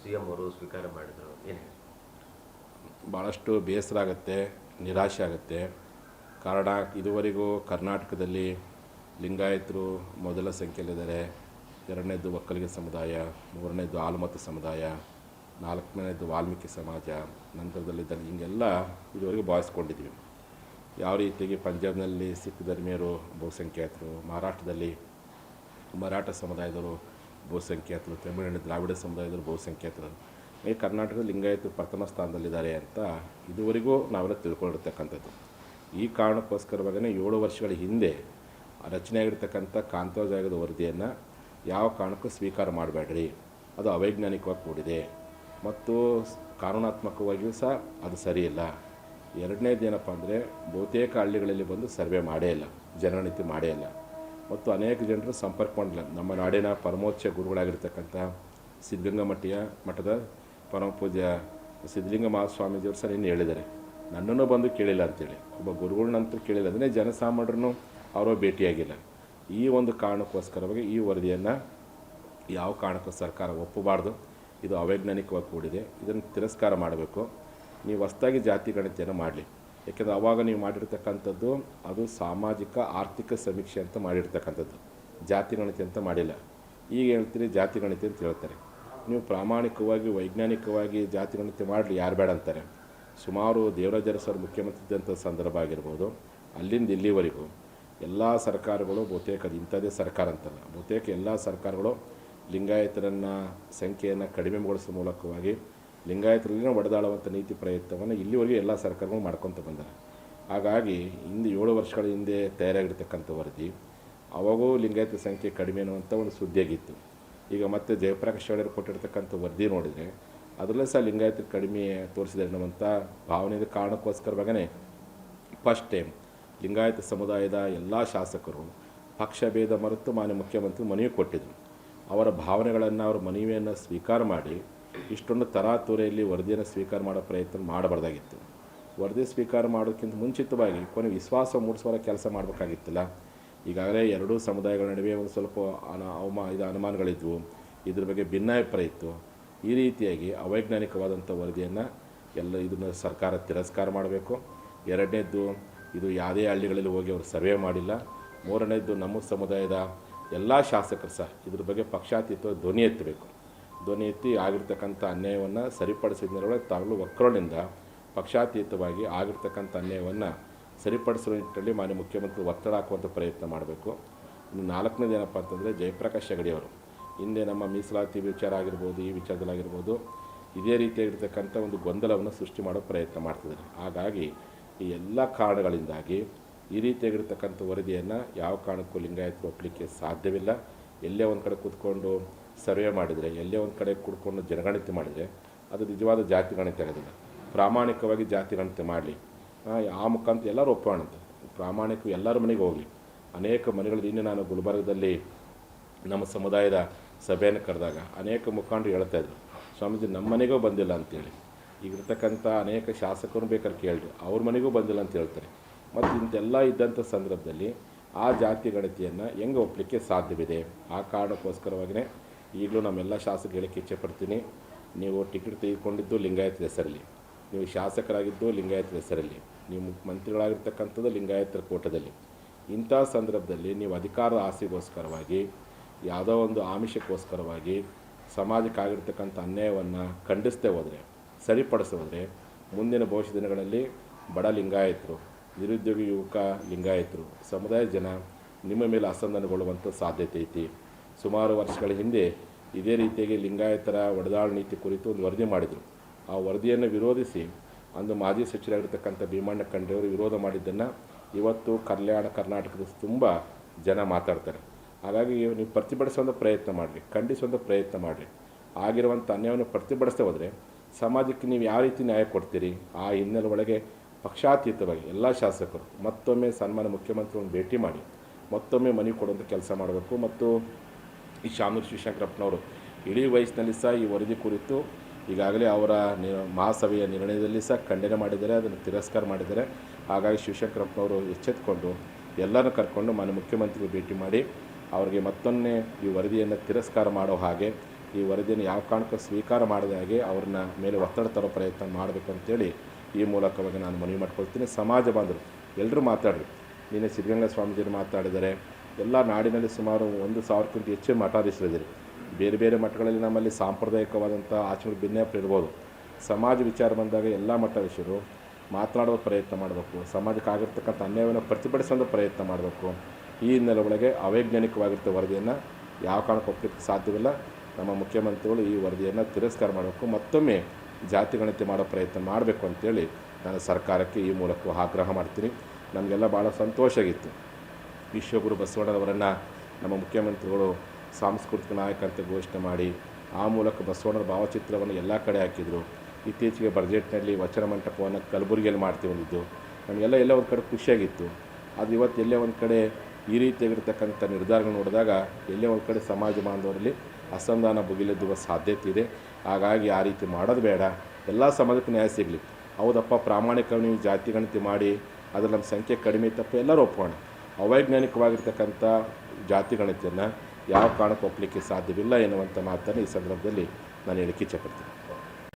C M ಅವರು ಸ್ವೀಕಾರ ಮಾಡಿದರು, ಏನು ಹೇಳಿ ಭಾಳಷ್ಟು ಬೇಸರ ಆಗುತ್ತೆ, ನಿರಾಶೆ ಆಗುತ್ತೆ. ಕಾರಣ, ಇದುವರೆಗೂ ಕರ್ನಾಟಕದಲ್ಲಿ ಲಿಂಗಾಯತರು ಮೊದಲ ಸಂಖ್ಯೆಯಲ್ಲಿದ್ದಾರೆ. ಎರಡನೇದು ಒಕ್ಕಲಿಗ ಸಮುದಾಯ, ಮೂರನೇದು ಆಲಮತ ಸಮುದಾಯ, ನಾಲ್ಕನೇದು ವಾಲ್ಮೀಕಿ ಸಮಾಜ ನಂತರದಲ್ಲಿದ್ದಲ್ಲಿ ಹಿಂಗೆಲ್ಲ ಇದುವರೆಗೂ ಬಾಯಿಸ್ಕೊಂಡಿದ್ದೀವಿ ಯಾವ ರೀತಿಯಾಗಿ ಪಂಜಾಬ್ನಲ್ಲಿ ಸಿಖ್ ಧರ್ಮೀಯರು ಬಹುಸಂಖ್ಯಾತರು, ಮಹಾರಾಷ್ಟ್ರದಲ್ಲಿ ಮರಾಠ ಸಮುದಾಯದವರು ಬಹುಸಂಖ್ಯಾತರು, ತಮಿಳುನಾಡು ದ್ರಾವಿಡ ಸಮುದಾಯದವರು ಬಹುಸಂಖ್ಯಾತರು. ಈ ಕರ್ನಾಟಕದ ಲಿಂಗಾಯತರು ಪ್ರಥಮ ಸ್ಥಾನದಲ್ಲಿದ್ದಾರೆ ಅಂತ ಇದುವರೆಗೂ ನಾವೆಲ್ಲ ತಿಳ್ಕೊಂಡಿರ್ತಕ್ಕಂಥದ್ದು. ಈ ಕಾರಣಕ್ಕೋಸ್ಕರವಾಗೇ ಏಳು ವರ್ಷಗಳ ಹಿಂದೆ ರಚನೆಯಾಗಿರ್ತಕ್ಕಂಥ ಕಾಂತೋಜಾಗದ ವರದಿಯನ್ನು ಯಾವ ಕಾರಣಕ್ಕೂ ಸ್ವೀಕಾರ ಮಾಡಬೇಡ್ರಿ. ಅದು ಅವೈಜ್ಞಾನಿಕವಾಗಿ ಕೂಡಿದೆ. ಮತ್ತು ಕಾನೂನಾತ್ಮಕವಾಗಿಯೂ ಸಹ ಅದು ಸರಿಯಿಲ್ಲ. ಎರಡನೇದು ಏನಪ್ಪ ಅಂದರೆ ಬಹುತೇಕ ಹಳ್ಳಿಗಳಲ್ಲಿ ಬಂದು ಸರ್ವೆ ಮಾಡೇ ಇಲ್ಲ ಜನಗಣತಿ ಮಾಡೇ ಇಲ್ಲ. ಮತ್ತು ಅನೇಕ ಜನರು ಸಂಪರ್ಕ ಮಾಡಿಲ್ಲ ನಮ್ಮ ನಾಡಿನ ಪರಮೋಚ್ಚ ಗುರುಗಳಾಗಿರ್ತಕ್ಕಂಥ ಸಿದ್ಧಗಂಗಾ ಮಠಿಯ ಮಠದ ಪರಮ ಪೂಜ್ಯ ಸಿದ್ಧಲಿಂಗ ಮಹಾಸ್ವಾಮೀಜಿಯವರು ಸರ್ ಇನ್ನು ಹೇಳಿದ್ದಾರೆ. ನನ್ನನ್ನು ಬಂದು ಕೇಳಿಲ್ಲ ಅಂತೇಳಿ. ಒಬ್ಬ ಗುರುಗಳನ್ನಂತೂ ಕೇಳಿಲ್ಲ. ಅಂದರೆ ಜನಸಾಮಾನ್ಯರನ್ನು ಅವರೋ ಭೇಟಿಯಾಗಿಲ್ಲ. ಈ ಒಂದು ಕಾರಣಕ್ಕೋಸ್ಕರವಾಗಿ ಈ ವರದಿಯನ್ನು ಯಾವ ಕಾರಣಕ್ಕೂ ಸರ್ಕಾರ ಒಪ್ಪಬಾರ್ದು. ಇದು ಅವೈಜ್ಞಾನಿಕವಾಗಿ ಕೂಡಿದೆ. ಇದನ್ನು ತಿರಸ್ಕಾರ ಮಾಡಬೇಕು. ನೀವು ಹೊಸ್ದಾಗಿ ಜಾತಿ ಗಣತಿಯನ್ನು ಮಾಡಲಿ. ಯಾಕೆಂದರೆ ಅವಾಗ ನೀವು ಮಾಡಿರ್ತಕ್ಕಂಥದ್ದು ಅದು ಸಾಮಾಜಿಕ ಆರ್ಥಿಕ ಸಮೀಕ್ಷೆ ಅಂತ ಮಾಡಿರ್ತಕ್ಕಂಥದ್ದು. ಜಾತಿ ಗಣಿತ ಅಂತ ಮಾಡಿಲ್ಲ. ಈಗ ಹೇಳ್ತೀರಿ ಜಾತಿ ಗಣಿತ ಅಂತ ಹೇಳ್ತಾರೆ. ನೀವು ಪ್ರಾಮಾಣಿಕವಾಗಿ, ವೈಜ್ಞಾನಿಕವಾಗಿ ಜಾತಿ ಗಣಿತ ಮಾಡಲಿ, ಯಾರು ಬೇಡ ಅಂತಾರೆ. ಸುಮಾರು ದೇವರಾಜರ ಸರ್ ಮುಖ್ಯಮಂತ್ರಿ ಇದ್ದಂಥ ಸಂದರ್ಭ ಆಗಿರ್ಬೋದು. ಅಲ್ಲಿಂದ ಇಲ್ಲಿವರೆಗೂ ಎಲ್ಲ ಸರ್ಕಾರಗಳು ಬಹುತೇಕ ಅದು ಇಂಥದ್ದೇ ಸರ್ಕಾರ ಅಂತಲ್ಲ, ಬಹುತೇಕ ಎಲ್ಲ ಸರ್ಕಾರಗಳು ಲಿಂಗಾಯತರನ್ನು ಸಂಖ್ಯೆಯನ್ನು ಕಡಿಮೆಗೊಳಿಸುವ ಮೂಲಕವಾಗಿ ಲಿಂಗಾಯತರಲ್ಲಿನ ಒಡೆದಾಳುವಂಥ ನೀತಿ ಪ್ರಯತ್ನವನ್ನು ಇಲ್ಲಿವರೆಗೂ ಎಲ್ಲ ಸರ್ಕಾರಗಳು ಮಾಡ್ಕೊತ ಬಂದಾರೆ. ಹಾಗಾಗಿ ಹಿಂದೆ ಏಳು ವರ್ಷಗಳ ಹಿಂದೆ ತಯಾರಾಗಿರ್ತಕ್ಕಂಥ ವರದಿ, ಅವಾಗೂ ಲಿಂಗಾಯತ ಸಂಖ್ಯೆ ಕಡಿಮೆ ಅನ್ನುವಂಥ ಒಂದು ಸುದ್ದಿಯಾಗಿತ್ತು. ಈಗ ಮತ್ತೆ ಜಯಪ್ರಕಾಶ್ ಅವರು ಕೊಟ್ಟಿರ್ತಕ್ಕಂಥ ವರದಿ ನೋಡಿದರೆ ಅದರಲ್ಲೇ ಸಹ ಲಿಂಗಾಯತ ಕಡಿಮೆ ತೋರಿಸಿದೆ ಅನ್ನುವಂಥ ಭಾವನೆಯ ಕಾರಣಕ್ಕೋಸ್ಕರವಾಗೇ ಫಸ್ಟ್ ಟೈಮ್ ಲಿಂಗಾಯತ ಸಮುದಾಯದ ಎಲ್ಲ ಶಾಸಕರು ಪಕ್ಷ ಭೇದ ಮರೆತು ಮಾನ್ಯ ಮುಖ್ಯಮಂತ್ರಿ ಮನವಿ ಕೊಟ್ಟಿದ್ದರು ಅವರ ಭಾವನೆಗಳನ್ನು, ಅವರ ಮನವಿಯನ್ನು ಸ್ವೀಕಾರ ಮಾಡಿ ಇಷ್ಟೊಂದು ತರಾತುರೆಯಲ್ಲಿ ವರದಿಯನ್ನು ಸ್ವೀಕಾರ ಮಾಡೋ ಪ್ರಯತ್ನ ಮಾಡಬಾರ್ದಾಗಿತ್ತು. ವರದಿ ಸ್ವೀಕಾರ ಮಾಡೋಕ್ಕಿಂತ ಮುಂಚಿತವಾಗಿ ಕೊನೆ ವಿಶ್ವಾಸ ಮೂಡಿಸುವ ಕೆಲಸ ಮಾಡಬೇಕಾಗಿತ್ತಲ್ಲ. ಈಗಾಗಲೇ ಎರಡೂ ಸಮುದಾಯಗಳ ನಡುವೆ ಒಂದು ಸ್ವಲ್ಪ ಅನ ಅವಮಾ ಇದು ಅನುಮಾನಗಳಿದ್ವು. ಇದ್ರ ಬಗ್ಗೆ ಭಿನ್ನಾಭಿಪ್ರಾಯ ಇತ್ತು. ಈ ರೀತಿಯಾಗಿ ಅವೈಜ್ಞಾನಿಕವಾದಂಥ ವರದಿಯನ್ನು ಎಲ್ಲ ಇದನ್ನು ಸರ್ಕಾರ ತಿರಸ್ಕಾರ ಮಾಡಬೇಕು. ಎರಡನೇದ್ದು, ಇದು ಯಾವುದೇ ಹಳ್ಳಿಗಳಲ್ಲಿ ಹೋಗಿ ಅವರು ಸರ್ವೆ ಮಾಡಿಲ್ಲ. ಮೂರನೇದ್ದು, ನಮ್ಮ ಸಮುದಾಯದ ಎಲ್ಲ ಶಾಸಕರು ಸಹ ಇದ್ರ ಬಗ್ಗೆ ಪಕ್ಷಾತೀತ ಧ್ವನಿ ಎತ್ತಬೇಕು. ಧ್ವನಿ ಎತ್ತಿ ಆಗಿರ್ತಕ್ಕಂಥ ಅನ್ಯಾಯವನ್ನು ಸರಿಪಡಿಸಿದ್ರೊಳಗೆ ತಾಗಲು ಒಕ್ಕರಳಿಂದ ಪಕ್ಷಾತೀತವಾಗಿ ಆಗಿರ್ತಕ್ಕಂಥ ಅನ್ಯಾಯವನ್ನು ಸರಿಪಡಿಸುವ ನಿಟ್ಟಿನಲ್ಲಿ ಮಾನ್ಯ ಮುಖ್ಯಮಂತ್ರಿ ಒತ್ತಡ ಹಾಕುವಂಥ ಪ್ರಯತ್ನ ಮಾಡಬೇಕು. ಇನ್ನು ನಾಲ್ಕನೇದು ಏನಪ್ಪ ಅಂತಂದರೆ ಜಯಪ್ರಕಾಶ್ ಹೆಗಡೆ ಅವರು. ಹಿಂದೆ ನಮ್ಮ ಮೀಸಲಾತಿ ವಿಚಾರ ಆಗಿರ್ಬೋದು, ಈ ವಿಚಾರದಲ್ಲಾಗಿರ್ಬೋದು ಇದೇ ರೀತಿಯಾಗಿರ್ತಕ್ಕಂಥ ಒಂದು ಗೊಂದಲವನ್ನು ಸೃಷ್ಟಿ ಮಾಡೋ ಪ್ರಯತ್ನ ಮಾಡ್ತಿದ್ದಾರೆ. ಹಾಗಾಗಿ ಈ ಎಲ್ಲ ಕಾರಣಗಳಿಂದಾಗಿ ಈ ರೀತಿಯಾಗಿರ್ತಕ್ಕಂಥ ವರದಿಯನ್ನು ಯಾವ ಕಾರಣಕ್ಕೂ ಲಿಂಗಾಯತ್ ಒಪ್ಪಲಿಕ್ಕೆ ಸಾಧ್ಯವಿಲ್ಲ. ಎಲ್ಲೇ ಒಂದು ಕಡೆ ಕೂತ್ಕೊಂಡು ಸರ್ವೆ ಮಾಡಿದರೆ, ಎಲ್ಲೇ ಒಂದು ಕಡೆ ಕುಡ್ಕೊಂಡು ಜನಗಣತಿ ಮಾಡಿದರೆ, ಅದು ನಿಜವಾದ ಜಾತಿ ಗಣತಿ ಆಗೋದಿಲ್ಲ. ಪ್ರಾಮಾಣಿಕವಾಗಿ ಜಾತಿ ಗಣತಿ ಮಾಡಲಿ. ಆ ಮುಖಾಂತರ ಎಲ್ಲರೂ ಒಪ್ಪೋಣಂತೆ ಪ್ರಾಮಾಣಿಕ ಎಲ್ಲರ ಮನೆಗೆ ಹೋಗಲಿ. ಅನೇಕ ಮನೆಗಳಲ್ಲಿ ಇನ್ನು ನಾನು ಗುಲ್ಬರ್ಗದಲ್ಲಿ ನಮ್ಮ ಸಮುದಾಯದ ಸಭೆಯನ್ನು ಕರೆದಾಗ ಅನೇಕ ಮುಖಂಡರು ಹೇಳ್ತಾ ಇದ್ರು, ಸ್ವಾಮೀಜಿ ನಮ್ಮ ಮನೆಗೂ ಬಂದಿಲ್ಲ ಅಂತೇಳಿ. ಈಗಿರ್ತಕ್ಕಂಥ ಅನೇಕ ಶಾಸಕರು ಬೇಕಾದ್ರೆ ಕೇಳಿರಿ, ಅವ್ರ ಮನೆಗೂ ಬಂದಿಲ್ಲ ಅಂತ ಹೇಳ್ತಾರೆ. ಮತ್ತು ಇಂಥೆಲ್ಲ ಇದ್ದಂಥ ಸಂದರ್ಭದಲ್ಲಿ ಆ ಜಾತಿ ಗಣತಿಯನ್ನು ಹೆಂಗೆ ಒಪ್ಪಲಿಕ್ಕೆ ಸಾಧ್ಯವಿದೆ? ಆ ಕಾರಣಕ್ಕೋಸ್ಕರವಾಗಿಯೇ ಈಗಲೂ ನಮ್ಮೆಲ್ಲ ಶಾಸಕರು ಹೇಳಕ್ಕೆ ಇಚ್ಛೆಪಡ್ತೀನಿ ನೀವು ಟಿಕೆಟ್ ತೆಗೆದುಕೊಂಡಿದ್ದು ಲಿಂಗಾಯತ ಹೆಸರಲ್ಲಿ. ನೀವು ಶಾಸಕರಾಗಿದ್ದು ಲಿಂಗಾಯತ ಹೆಸರಲ್ಲಿ. ನೀವು ಮಂತ್ರಿಗಳಾಗಿರ್ತಕ್ಕಂಥದ್ದು ಲಿಂಗಾಯತರ ಕೋಟದಲ್ಲಿ. ಇಂಥ ಸಂದರ್ಭದಲ್ಲಿ ನೀವು ಅಧಿಕಾರದ ಆಸೆಗೋಸ್ಕರವಾಗಿ ಯಾವುದೋ ಒಂದು ಆಮಿಷಕ್ಕೋಸ್ಕರವಾಗಿ ಸಮಾಜಕ್ಕಾಗಿರ್ತಕ್ಕಂಥ ಅನ್ಯಾಯವನ್ನು ಖಂಡಿಸ್ತೇ ಹೋದರೆ, ಸರಿಪಡಿಸೋದ್ರೆ, ಮುಂದಿನ ಭವಿಷ್ಯ ದಿನಗಳಲ್ಲಿ ಬಡ ಲಿಂಗಾಯತರು, ನಿರುದ್ಯೋಗಿ ಯುವಕ ಲಿಂಗಾಯತರು ಸಮುದಾಯ ಜನ ನಿಮ್ಮ ಮೇಲೆ ಅಸಂಧಾನಗೊಳ್ಳುವಂಥ ಸಾಧ್ಯತೆ ಐತಿ. ಸುಮಾರು ವರ್ಷಗಳ ಹಿಂದೆ ಇದೇ ರೀತಿಯಾಗಿ ಲಿಂಗಾಯತರ ಒಡೆದಾಳ ನೀತಿ ಕುರಿತು ಒಂದು ವರದಿ ಮಾಡಿದರು. ಆ ವರದಿಯನ್ನು ವಿರೋಧಿಸಿ ಅಂದು ಮಾಜಿ ಸಚಿವರಾಗಿರ್ತಕ್ಕಂಥ ಭೀಮಣ್ಣ ಖಂಡ್ರೆಯವರು ವಿರೋಧ ಮಾಡಿದ್ದನ್ನು ಇವತ್ತು ಕಲ್ಯಾಣ ಕರ್ನಾಟಕದ ತುಂಬ ಜನ ಮಾತಾಡ್ತಾರೆ. ಹಾಗಾಗಿ ನೀವು ಪ್ರತಿಭಟಿಸುವಂಥ ಪ್ರಯತ್ನ ಮಾಡಿರಿ ಖಂಡಿಸುವಂಥ ಪ್ರಯತ್ನ ಮಾಡಿರಿ. ಆಗಿರುವಂಥ ಅನ್ಯಾಯವನ್ನು ಪ್ರತಿಭಟಿಸ್ತಾ ಹೋದರೆ ಸಮಾಜಕ್ಕೆ ನೀವು ಯಾವ ರೀತಿ ನ್ಯಾಯ ಕೊಡ್ತೀರಿ? ಆ ಹಿನ್ನೆಲೆ ಒಳಗೆ ಪಕ್ಷಾತೀತವಾಗಿ ಎಲ್ಲ ಶಾಸಕರು ಮತ್ತೊಮ್ಮೆ ಸನ್ಮಾನ ಮುಖ್ಯಮಂತ್ರಿಗಳನ್ನು ಭೇಟಿ ಮಾಡಿ ಮತ್ತೊಮ್ಮೆ ಮನವಿ ಕೊಡುವಂಥ ಕೆಲಸ ಮಾಡಬೇಕು. ಮತ್ತು ಈ ಶಾಮೂರು ಶಿವಶಂಕರಪ್ಪನವರು ಇಡೀ ವಯಸ್ಸಿನಲ್ಲಿ ಸಹ ಈ ವರದಿ ಕುರಿತು ಈಗಾಗಲೇ ಅವರ ನಿ, ಮಹಾಸಭೆಯ ನಿರ್ಣಯದಲ್ಲಿ ಸಹ ಖಂಡನೆ ಮಾಡಿದ್ದಾರೆ, ಅದನ್ನು ತಿರಸ್ಕಾರ ಮಾಡಿದ್ದಾರೆ. ಹಾಗಾಗಿ ಶಿವಶಂಕರಪ್ಪನವರು ಎಚ್ಚೆತ್ತುಕೊಂಡು ಎಲ್ಲರನ್ನು ಕರ್ಕೊಂಡು ಮಾನ್ಯ ಮುಖ್ಯಮಂತ್ರಿಗೆ ಭೇಟಿ ಮಾಡಿ ಅವರಿಗೆ ಮತ್ತೊಮ್ಮೆ ಈ ವರದಿಯನ್ನು ತಿರಸ್ಕಾರ ಮಾಡೋ ಹಾಗೆ, ಈ ವರದಿಯನ್ನು ಯಾವ ಕಾರಣಕ್ಕೂ ಸ್ವೀಕಾರ ಮಾಡದ ಹಾಗೆ ಅವ್ರನ್ನ ಮೇಲೆ ಒತ್ತಡ ತರೋ ಪ್ರಯತ್ನ ಮಾಡಬೇಕು ಅಂತೇಳಿ ಈ ಮೂಲಕವಾಗಿ ನಾನು ಮನವಿ ಮಾಡ್ಕೊಳ್ತೀನಿ. ಸಮಾಜ ಬಾಂಧವರು ಎಲ್ಲರೂ ಮಾತಾಡ್ರಿ. ನಿನ್ನೆ ಸಿದ್ಧಗಂಗಾ ಸ್ವಾಮೀಜಿಯವರು ಮಾತಾಡಿದ್ದಾರೆ. ಎಲ್ಲ ನಾಡಿನಲ್ಲಿ ಸುಮಾರು ಒಂದು ಸಾವಿರಕ್ಕಿಂತ ಹೆಚ್ಚು ಮಠಾಧೀಶರಿದ್ದೀರಿ. ಬೇರೆ ಬೇರೆ ಮಠಗಳಲ್ಲಿ ನಮ್ಮಲ್ಲಿ ಸಾಂಪ್ರದಾಯಿಕವಾದಂಥ ಆಚರಣೆ ಭಿನ್ನಾಪ ಇರ್ಬೋದು. ಸಮಾಜ ವಿಚಾರ ಬಂದಾಗ ಎಲ್ಲ ಮಠಾಧೀಶರು ಮಾತನಾಡುವ ಪ್ರಯತ್ನ ಮಾಡಬೇಕು. ಸಮಾಜಕ್ಕೆ ಆಗಿರ್ತಕ್ಕಂಥ ಅನ್ಯಾಯವನ್ನು ಪ್ರತಿಭಟಿಸುವಂಥ ಪ್ರಯತ್ನ ಮಾಡಬೇಕು. ಈ ಹಿನ್ನೆಲೆ ಒಳಗೆ ಅವೈಜ್ಞಾನಿಕವಾಗಿರ್ತ ವರದಿಯನ್ನು ಯಾವ ಕಾರಣಕ್ಕೆ ಒಪ್ಪಲಿಕ್ಕೆ ಸಾಧ್ಯವಿಲ್ಲ. ನಮ್ಮ ಮುಖ್ಯಮಂತ್ರಿಗಳು ಈ ವರದಿಯನ್ನು ತಿರಸ್ಕಾರ ಮಾಡಬೇಕು. ಮತ್ತೊಮ್ಮೆ ಜಾತಿ ಗಣತಿ ಮಾಡೋ ಪ್ರಯತ್ನ ಮಾಡಬೇಕು ಅಂತೇಳಿ ನಾನು ಸರ್ಕಾರಕ್ಕೆ ಈ ಮೂಲಕ ಆಗ್ರಹ ಮಾಡ್ತೀನಿ. ನಮಗೆಲ್ಲ ಭಾಳ ಸಂತೋಷ ಆಗಿತ್ತು. ವಿಶ್ವಗುರು ಬಸವಣ್ಣನವರನ್ನು ನಮ್ಮ ಮುಖ್ಯಮಂತ್ರಿಗಳು, ಸಾಂಸ್ಕೃತಿಕ ನಾಯಕ ಅಂತ ಘೋಷಣೆ ಮಾಡಿ, ಆ ಮೂಲಕ ಬಸವಣ್ಣನ ಭಾವಚಿತ್ರವನ್ನು ಎಲ್ಲ ಕಡೆ ಹಾಕಿದರು. ಇತ್ತೀಚೆಗೆ ಬಜೆಟ್ನಲ್ಲಿ ವಚನ ಮಂಟಪವನ್ನು ಕಲಬುರಗಿಯಲ್ಲಿ ಮಾಡ್ತೀವಿ ಬಂದಿದ್ದು ನಮಗೆಲ್ಲ ಎಲ್ಲ ಒಂದು ಕಡೆ ಖುಷಿಯಾಗಿತ್ತು. ಅದು ಇವತ್ತು ಎಲ್ಲೇ ಒಂದು ಕಡೆ ಈ ರೀತಿಯಾಗಿರ್ತಕ್ಕಂಥ ನಿರ್ಧಾರಗಳು ನೋಡಿದಾಗ ಎಲ್ಲೇ ಒಂದು ಕಡೆ ಸಮಾಜ ಬಾಂಧವರಲ್ಲಿ ಅಸಂಧಾನ ಬುಗಿಲೆದ್ದುವ ಸಾಧ್ಯತೆ ಇದೆ. ಹಾಗಾಗಿ ಆ ರೀತಿ ಮಾಡೋದು ಬೇಡ. ಎಲ್ಲ ಸಮಾಜಕ್ಕೆ ನ್ಯಾಯ ಸಿಗಲಿ. ಹೌದಪ್ಪ ಪ್ರಾಮಾಣಿಕ ಜಾತಿ ಗಣತಿ ಮಾಡಿ ಅದ್ರ ನಮ್ಮ ಸಂಖ್ಯೆ ಕಡಿಮೆ ತಪ್ಪು ಎಲ್ಲರೂ ಒಪ್ಪೋಣ ಅವೈಜ್ಞಾನಿಕವಾಗಿರ್ತಕ್ಕಂಥ ಜಾತಿ ಗಣತಿಯನ್ನು ಯಾವ ಕಾರಣಕ್ಕೆ ಒಪ್ಪಲಿಕ್ಕೆ ಸಾಧ್ಯವಿಲ್ಲ ಎನ್ನುವಂಥ ಮಾತನ್ನು ಈ ಸಂದರ್ಭದಲ್ಲಿ ನಾನು ಹೇಳಿಕೆ ಇಚ್ಛೆಪಡ್ತೀನಿ